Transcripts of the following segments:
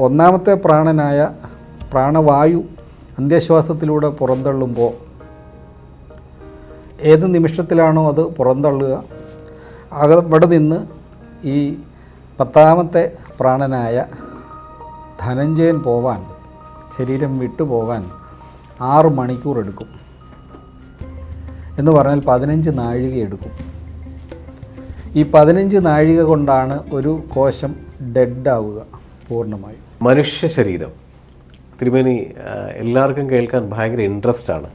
ഒന്നാമത്തെ പ്രാണനായ പ്രാണവായു അന്ത്യശ്വാസത്തിലൂടെ പുറന്തള്ളുമ്പോൾ ഏത് നിമിഷത്തിലാണോ അത് പുറന്തള്ളുക അവിടെ നിന്ന് ഈ പത്താമത്തെ പ്രാണനായ ധനഞ്ജയൻ പോവാൻ ശരീരം വിട്ടുപോകാൻ ആറ് മണിക്കൂർ എടുക്കും. എന്ന് പറഞ്ഞാൽ പതിനഞ്ച് നാഴിക എടുക്കും. ഈ പതിനഞ്ച് നാഴിക കൊണ്ടാണ് ഒരു കോശം ഡെഡാവുക പൂർണമായും. മനുഷ്യ ശരീരം. തിരുമേനി എല്ലാവർക്കും കേൾക്കാൻ ഭയങ്കര ഇൻട്രസ്റ്റ് ആണ്.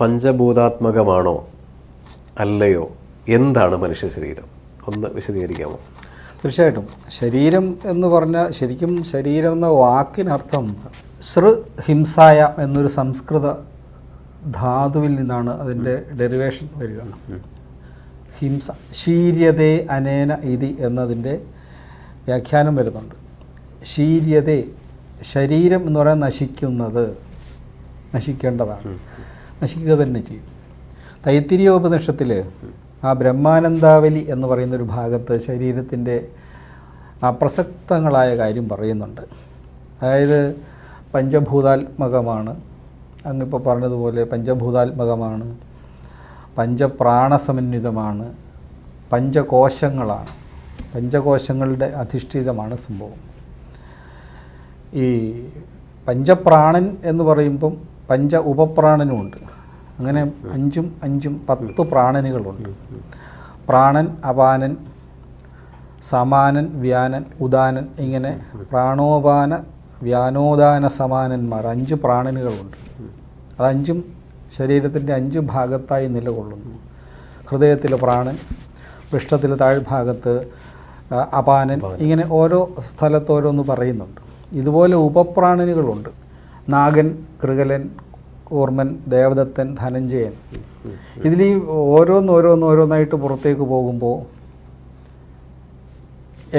പഞ്ചഭൂതാത്മകമാണോ? അല്ലയോ? എന്താണ് മനുഷ്യ ശരീരം? ഒന്ന് വിശദീകരിക്കാമോ? തീർച്ചയായിട്ടും. ശരീരം എന്ന് പറഞ്ഞാൽ ശരിക്കും ശരീരം എന്ന വാക്കിനർത്ഥം സൃ ഹിംസായ എന്നൊരു സംസ്കൃത ധാതുവിൽ നിന്നാണ് അതിന്റെ ഡെറിവേഷൻ വരികയാണ് ഹിംസ ശീര്യതേ അനേന ഇതി എന്നതിന്റെ വ്യാഖ്യാനം വരുന്നുണ്ട്. ശീര്യതേ ശരീരം എന്ന് പറയാൻ നശിക്കുന്നത് നശിക്കേണ്ടതാണ്. നശിക്കുക തന്നെ ചെയ്യും. തൈത്തിരിയോപനിഷത്തിൽ ആ ബ്രഹ്മാനന്ദാവലി എന്ന് പറയുന്നൊരു ഭാഗത്ത് ശരീരത്തിന്റെ അപ്രസക്തങ്ങളായ കാര്യം പറയുന്നുണ്ട്. അതായത് പഞ്ചഭൂതാത്മകമാണ്. അങ്ങിപ്പോൾ പറഞ്ഞതുപോലെ പഞ്ചഭൂതാത്മകമാണ്. പഞ്ചപ്രാണസമന്വിതമാണ്. പഞ്ചകോശങ്ങളാണ്. പഞ്ചകോശങ്ങളുടെ അധിഷ്ഠിതമാണ് സംഭവം. ഈ പഞ്ചപ്രാണൻ എന്ന് പറയുമ്പം പഞ്ച ഉപപ്രാണനുമുണ്ട്. അങ്ങനെ അഞ്ചും അഞ്ചും പത്ത് പ്രാണനുകളുണ്ട്. പ്രാണൻ അപാനൻ സമാനൻ വ്യാനൻ ഉദാനൻ ഇങ്ങനെ പ്രാണോപാന വ്യാനോദാന സമാനന്മാർ അഞ്ച് പ്രാണനുകളുണ്ട്. അതഞ്ചും ശരീരത്തിന്റെ അഞ്ച് ഭാഗത്തായി നിലകൊള്ളുന്നു. ഹൃദയത്തിലെ പ്രാണൻ പൃഷ്ഠത്തിലെ താഴ്ഭാഗത്ത് അപാനൻ ഇങ്ങനെ ഓരോ സ്ഥലത്തോരോന്ന് പറയുന്നുണ്ട്. ഇതുപോലെ ഉപപ്രാണനുകളുണ്ട്. നാഗൻ കൃകലൻ കൂർമൻ ദേവദത്തൻ ധനഞ്ജയൻ. ഇതിൽ ഈ ഓരോന്ന് ഓരോന്ന് ഓരോന്നായിട്ട് പുറത്തേക്ക് പോകുമ്പോൾ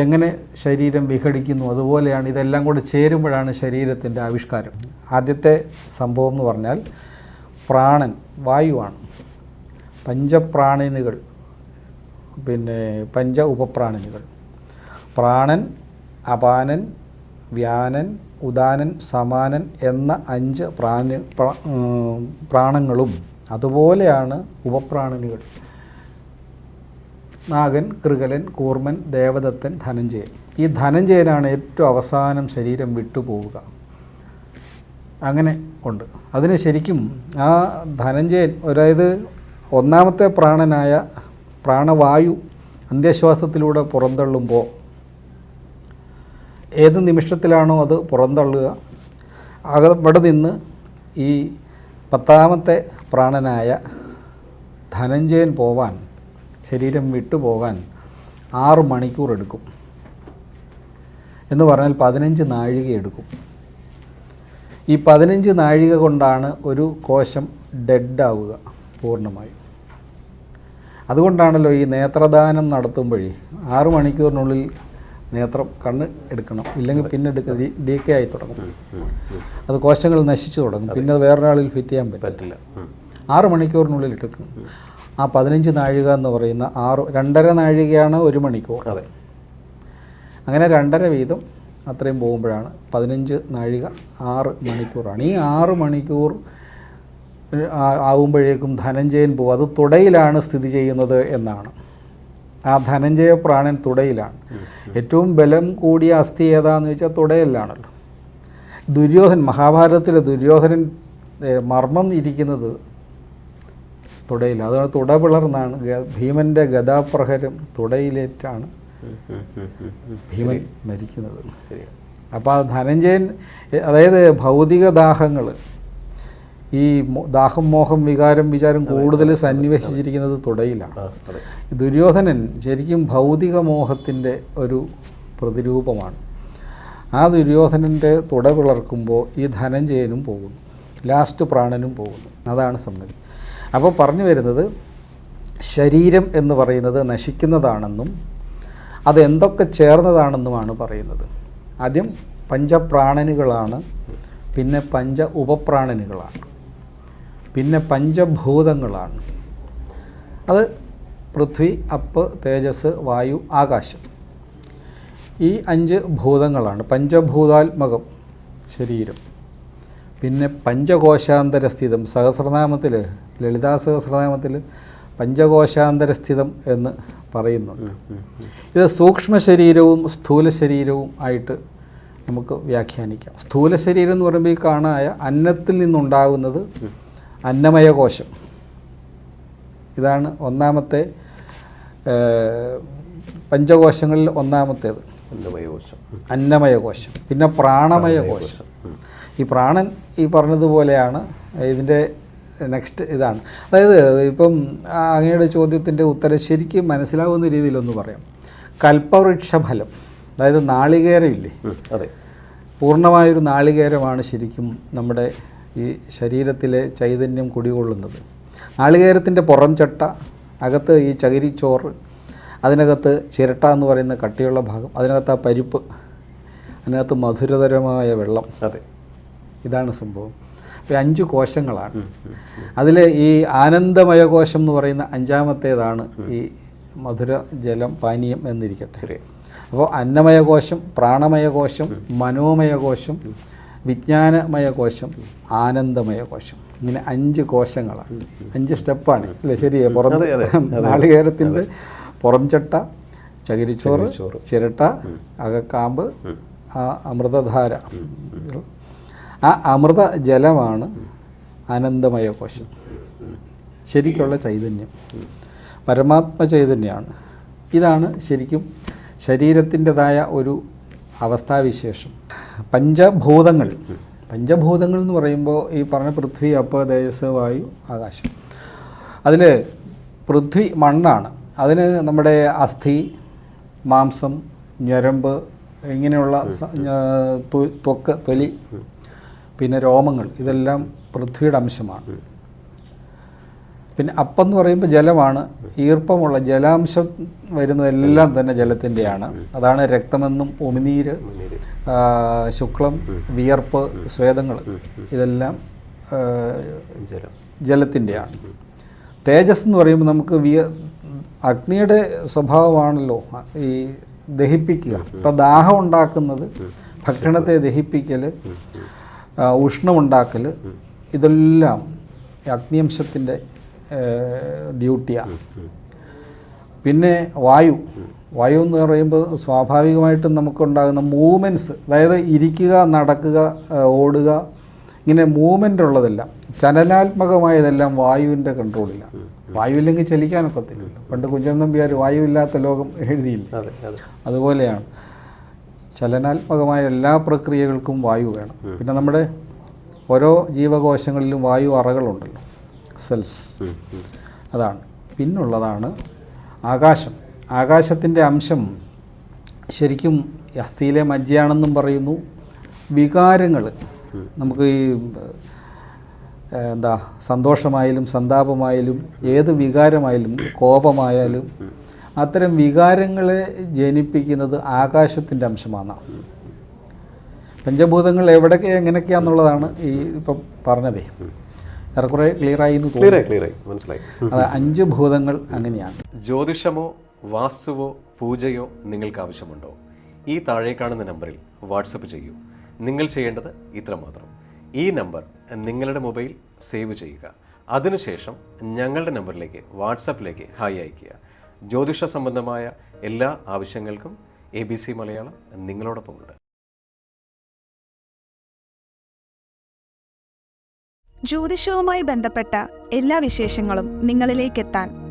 എങ്ങനെ ശരീരം വിഘടിക്കുന്നു അതുപോലെയാണ് ഇതെല്ലാം കൂടെ ചേരുമ്പോഴാണ് ശരീരത്തിന്റെ ആവിഷ്കാരം. ആദ്യത്തെ സംഭവം എന്ന് പറഞ്ഞാൽ പ്രാണൻ വായുവാണ്. പഞ്ചപ്രാണനുകൾ പിന്നെ പഞ്ച ഉപപ്രാണനുകൾ. പ്രാണൻ അപാനൻ വ്യാനൻ ഉദാനൻ സമാനൻ എന്ന അഞ്ച് പ്രാണി പ്ര- പ്രാണങ്ങളും അതുപോലെയാണ് ഉപപ്രാണനികൾ നാഗൻ കൃകലൻ കൂർമൻ ദേവദത്തൻ ധനഞ്ജയൻ. ഈ ധനഞ്ജയനാണ് ഏറ്റവും അവസാനം ശരീരം വിട്ടുപോവുക. അങ്ങനെ ഉണ്ട്. അതിന് ശരിക്കും ആ ധനഞ്ജയൻ അതായത് ഒന്നാമത്തെ പ്രാണനായ പ്രാണവായു അന്ത്യശ്വാസത്തിലൂടെ പുറന്തള്ളുമ്പോൾ ഏത് നിമിഷത്തിലാണോ അത് പുറന്തള്ളുക അവിടെ നിന്ന് ഈ പത്താമത്തെ പ്രാണനായ ധനഞ്ജയൻ പോവാൻ ശരീരം വിട്ടുപോകാൻ ആറ് മണിക്കൂർ എടുക്കും. എന്ന് പറഞ്ഞാൽ പതിനഞ്ച് നാഴിക എടുക്കും. ഈ പതിനഞ്ച് നാഴിക കൊണ്ടാണ് ഒരു കോശം ഡെഡാവുക പൂർണമായും. അതുകൊണ്ടാണല്ലോ ഈ നേത്രദാനം നടത്തുമ്പോഴേ ആറു മണിക്കൂറിനുള്ളിൽ നേത്രം കണ്ണ് എടുക്കണം. ഇല്ലെങ്കിൽ പിന്നെ എടുക്കുക ഡി കെ ആയി തുടങ്ങും. അത് കോശങ്ങൾ നശിച്ചു തുടങ്ങും. പിന്നെ അത് വേറൊരാളിൽ ഫിറ്റ് ചെയ്യാൻ പറ്റില്ല. ആറ് മണിക്കൂറിനുള്ളിൽ എടുക്കും ആ പതിനഞ്ച് നാഴിക എന്ന് പറയുന്ന ആറ് രണ്ടര നാഴികയാണ് ഒരു മണിക്കൂർ. അതെ. അങ്ങനെ രണ്ടര വീതം അത്രയും പോകുമ്പോഴാണ് പതിനഞ്ച് നാഴിക ആറ് മണിക്കൂറാണ്. ഈ ആറ് മണിക്കൂർ ആവുമ്പോഴേക്കും ധനഞ്ജയൻ പോകും അത് തുടയിലാണ് സ്ഥിതി ചെയ്യുന്നത് എന്നാണ്. ആ ധനഞ്ജയ പ്രാണൻ തുടയിലാണ്. ഏറ്റവും ബലം കൂടിയ അസ്ഥി ഏതാന്ന് ചോദിച്ചാൽ തുടയിലാണല്ലോ ദുര്യോധൻ മഹാഭാരതത്തിലെ ദുര്യോധനൻ മർമ്മം ഇരിക്കുന്നത് തുടയിൽ. അതാണ് തുട പിളർന്നാണ്. ഭീമന്റെ ഭീമന്റെ ഗദാപ്രഹരം തുടയിലേറ്റാണ്. ഭീമൻ മരിക്കുന്നത്. അപ്പോൾ ആ ധനഞ്ജയൻ അതായത് ഭൗതിക ദാഹങ്ങൾ ഈ ദാഹം മോഹം വികാരം വിചാരം കൂടുതൽ സന്നിവേശിച്ചിരിക്കുന്നത് തുടയിലാണ്. ദുര്യോധനൻ ശരിക്കും ഭൗതിക മോഹത്തിന്റെ ഒരു പ്രതിരൂപമാണ്. ആ ദുര്യോധനന്റെ തുട പിളർക്കുമ്പോൾ ഈ ധനഞ്ജയനും പോകുന്നു. ലാസ്റ്റ് പ്രാണനും പോകുന്നു. അതാണ് സംഗതി. അപ്പോൾ പറഞ്ഞു വരുന്നത് ശരീരം എന്ന് പറയുന്നത് നശിക്കുന്നതാണെന്നും അതെന്തൊക്കെ ചേർന്നതാണെന്നുമാണ് പറയുന്നത്. ആദ്യം പഞ്ചപ്രാണനുകളാണ് പിന്നെ പഞ്ച ഉപപ്രാണനുകളാണ്. പിന്നെ പഞ്ചഭൂതങ്ങളാണ്. അത് പൃഥ്വി അപ്പ് തേജസ് വായു ആകാശം. ഈ അഞ്ച് ഭൂതങ്ങളാണ്. പഞ്ചഭൂതാത്മകം ശരീരം. പിന്നെ പഞ്ചകോശാന്തരസ്ഥിതം സഹസ്രനാമത്തിൽ ലളിതാ സഹസ്രനാമത്തിൽ പഞ്ചകോശാന്തരസ്ഥിതം എന്ന് പറയുന്നുണ്ട്. ഇത് സൂക്ഷ്മ ശരീരവും സ്ഥൂല ശരീരവും ആയിട്ട് നമുക്ക് വ്യാഖ്യാനിക്കാം. സ്ഥൂല ശരീരം എന്ന് പറയുമ്പോൾ ഈ കാണായ അന്നത്തിൽ നിന്നുണ്ടാകുന്നത് അന്നമയ കോശം ഇതാണ് ഒന്നാമത്തെ പഞ്ചകോശങ്ങളിൽ ഒന്നാമത്തേത്. അന്നമയ കോശം അന്നമയ കോശം പിന്നെ പ്രാണമയ കോശം ഈ പ്രാണൻ ഈ പറഞ്ഞതുപോലെയാണ് ഇതിന്റെ നെക്സ്റ്റ് ഇതാണ്. അതായത് ഇപ്പം അങ്ങയുടെ ചോദ്യത്തിന്റെ ഉത്തരം ശരിക്കും മനസ്സിലാവുന്ന രീതിയിലൊന്ന് പറയാം. കൽപ്പവൃക്ഷ ഫലം അതായത് നാളികേരമില്ലേ? അതെ. പൂർണമായൊരു നാളികേരമാണ് ശരിക്കും നമ്മുടെ ഈ ശരീരത്തിലെ ചൈതന്യം കുടികൊള്ളുന്നത്. നാളികേരത്തിന്റെ പുറം ചട്ട അകത്ത് ഈ ചകിരിച്ചോറ് അതിനകത്ത് ചിരട്ട എന്ന് പറയുന്ന കട്ടിയുള്ള ഭാഗം അതിനകത്ത് ആ പരിപ്പ് അതിനകത്ത് മധുരതരമായ വെള്ളം. അതെ. ഇതാണ് സംഭവം. അപ്പോൾ അഞ്ച് കോശങ്ങളാണ്. അതിൽ ഈ ആനന്ദമയ കോശം എന്ന് പറയുന്ന അഞ്ചാമത്തേതാണ് ഈ മധുര ജലം പാനീയം എന്നിരിക്കട്ടെ. അപ്പോൾ അന്നമയ കോശം പ്രാണമയ കോശം മനോമയ കോശം വിജ്ഞാനമയ കോശം ആനന്ദമയ കോശം. ഇങ്ങനെ അഞ്ച് കോശങ്ങളാണ്. അഞ്ച് സ്റ്റെപ്പാണ്. അല്ലേ? ശരിയേ? പുറം. നാളികേരത്തിന്റെ പുറംചട്ട ചട്ട ചകിരിച്ചോറ്. ചിരട്ട അകക്കാമ്പ് ആ അമൃതധാര. ആ അമൃത ജലമാണ് ആനന്ദമയ കോശം. ശരിക്കുള്ള ചൈതന്യം. പരമാത്മ ചൈതന്യമാണ് ഇതാണ് ശരിക്കും ശരീരത്തിന്റെതായ ഒരു അവസ്ഥാവിശേഷം. പഞ്ചഭൂതങ്ങൾ. പഞ്ചഭൂതങ്ങൾ എന്ന് പറയുമ്പോൾ ഈ പറഞ്ഞ പൃഥ്വി അപ്പ തേജസ് വായു ആകാശം. അതിൽ പൃഥ്വി മണ്ണാണ്. അതിന് നമ്മുടെ അസ്ഥി മാംസം ഞരമ്പ് ഇങ്ങനെയുള്ള ത്വക്ക് തൊലി പിന്നെ രോമങ്ങൾ ഇതെല്ലാം പൃഥ്വിയുടെ അംശമാണ്. പിന്നെ അപ്പെന്ന് പറയുമ്പോൾ ജലമാണ്. ഈർപ്പമുള്ള ജലാംശം വരുന്നതെല്ലാം തന്നെ ജലത്തിന്റെയാണ്. അതാണ് രക്തമെന്നും ഉമിനീര്. ശുക്ലം വിയർപ്പ് സ്വേദങ്ങൾ ഇതെല്ലാം ജലത്തിന്റെയാണ്. തേജസ് എന്ന് പറയുമ്പോൾ നമുക്ക് വിയ അഗ്നിയുടെ സ്വഭാവമാണല്ലോ ഈ ദഹിപ്പിക്കുക. ഇപ്പം ദാഹം ഉണ്ടാക്കുന്നത് ഭക്ഷണത്തെ ദഹിപ്പിക്കൽ ഉഷ്ണമുണ്ടാക്കൽ ഇതെല്ലാം അഗ്നിയംശത്തിന്റെ ഡ്യൂട്ടിയാണ്. പിന്നെ വായു. വായു എന്ന് പറയുമ്പോൾ സ്വാഭാവികമായിട്ടും നമുക്കുണ്ടാകുന്ന മൂവ്മെന്റ്സ് അതായത് ഇരിക്കുക നടക്കുക ഓടുക ഇങ്ങനെ മൂവ്മെന്റ് ഉള്ളതെല്ലാം ചലനാത്മകമായതെല്ലാം വായുവിന്റെ കൺട്രോളിലാണ് വായുവില്ലെങ്കിൽ ചലിക്കാനൊക്കത്തില്ലല്ലോ പണ്ട് കുഞ്ചൻ നമ്പ്യാർ വായു ഇല്ലാത്ത ലോകം എഴുതിയില്ല? അതെ അതെ. അതുപോലെയാണ്. ചലനാത്മകമായ എല്ലാ പ്രക്രിയകൾക്കും വായു വേണം. പിന്നെ നമ്മുടെ ഓരോ ജീവകോശങ്ങളിലും വായു അറകളുണ്ടല്ലോ. സെൽസ്. അതാണ്. പിന്നുള്ളതാണ് ആകാശം. ആകാശത്തിന്റെ അംശം ശരിക്കും അസ്ഥിയിലെ മജ്ജയാണെന്നും പറയുന്നു. വികാരങ്ങൾ നമുക്ക് ഈ എന്താ സന്തോഷമായാലും സന്താപമായാലും ഏത് വികാരമായാലും കോപമായാലും അത്തരം വികാരങ്ങളെ ജനിപ്പിക്കുന്നത് ആകാശത്തിന്റെ അംശമാണ്. പഞ്ചഭൂതങ്ങൾ എവിടെയൊക്കെ എങ്ങനെയൊക്കെയാന്നുള്ളതാണ് ഈ ഇപ്പം പറഞ്ഞതേ. ഏറെക്കുറെ ക്ലിയറായി എന്ന് ക്ലിയർ തോന്നുന്നു ആയി ക്ലിയർ ആയി. മനസ്സിലായി. അത് അഞ്ച് ഭൂതങ്ങൾ അങ്ങനെയാണ്. ജ്യോതിഷമോ വാസ്തുവോ പൂജയോ നിങ്ങൾക്ക് ആവശ്യമുണ്ടോ ഈ താഴെ കാണുന്ന നമ്പറിൽ വാട്സപ്പ് ചെയ്യൂ. നിങ്ങൾ ചെയ്യേണ്ടത് ഇത്രമാത്രം. ഈ നമ്പർ നിങ്ങളുടെ മൊബൈൽ സേവ് ചെയ്യുക. അതിനുശേഷം ഞങ്ങളുടെ നമ്പറിലേക്ക് വാട്സപ്പിലേക്ക് ഹായ് അയയ്ക്കുക. ജ്യോതിഷ സംബന്ധമായ എല്ലാ ആവശ്യങ്ങൾക്കും എ ബി സി മലയാളം നിങ്ങളോടൊപ്പമുണ്ട്. ജ്യോതിഷവുമായി ബന്ധപ്പെട്ട എല്ലാ വിശേഷങ്ങളും നിങ്ങളിലേക്കെത്താൻ